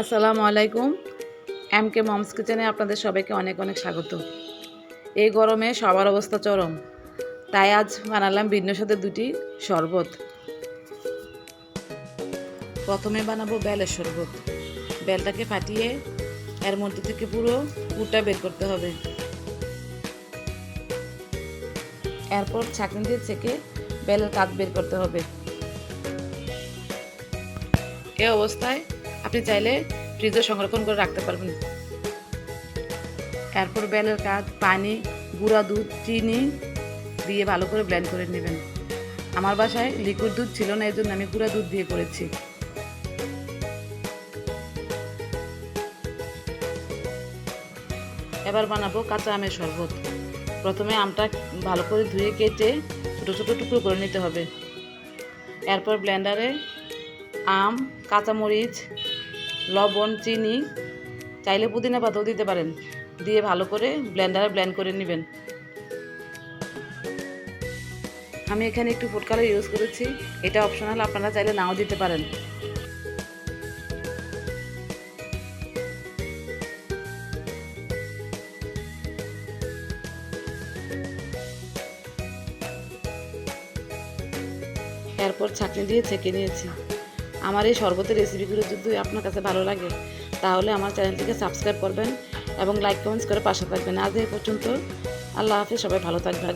আসসালামু আলাইকুম। M K moms কিচেনে আপনাদের সবাইকে অনেক অনেক স্বাগত। এই গরমে সবার অবস্থা চরম। তাই আজ বানালাম ভিন্ন সাথে দুটি শরবত। প্রথমে বানাবো বেলের শরবত। বেলটাকে ফাটিয়ে এর মধ্যে থেকে পুরো পুরটা বের করতে হবে। এরপর ছাঁকনি দিয়ে ছেঁকে বেলের কাঠ বের করতে হবে। এ অবস্থায় আপনি চাইলে ফ্রিজে সংরক্ষণ করে রাখতে পারবেন। এরপর বেলের কাঠ পানি, গুঁড়া দুধ, চিনি দিয়ে ভালো করে ব্লেন্ড করে নেবেন। আমার বাসায় লিকুইড দুধ ছিল না এই জন্য আমি গুঁড়া দুধ দিয়ে করেছি। এবার বানাবো কাঁচা আমের শরবত। প্রথমে আমটা ভালো করে ধুয়ে কেটে ছোটো ছোটো টুকরো করে নিতে হবে। এরপর ব্লেন্ডারে আম, কাঁচামরিচ, লবণ, চিনি, চাইলে পুদিনা পাতাও দিতে পারেন। দিয়ে ভালো করে ব্লেন্ডারে ব্লেন্ড করে নেবেন। আমি এখানে একটু ফুড কালার ইউজ করেছি। এটা অপশনাল আপনারা চাইলে নাও দিতে পারেন। এরপর ছাঁকনি দিয়ে ছেঁকে নিয়েছি। আমার এই শরবতের রেসিপিগুলো যদি আপনার কাছে ভালো লাগে, তাহলে আমার চ্যানেলটিকে সাবস্ক্রাইব করবেন এবং লাইক কমেন্টস করে পাশে থাকবেন। আজ এই পর্যন্ত, আল্লাহ হাফিজ, সবাই ভালো থাকবেন।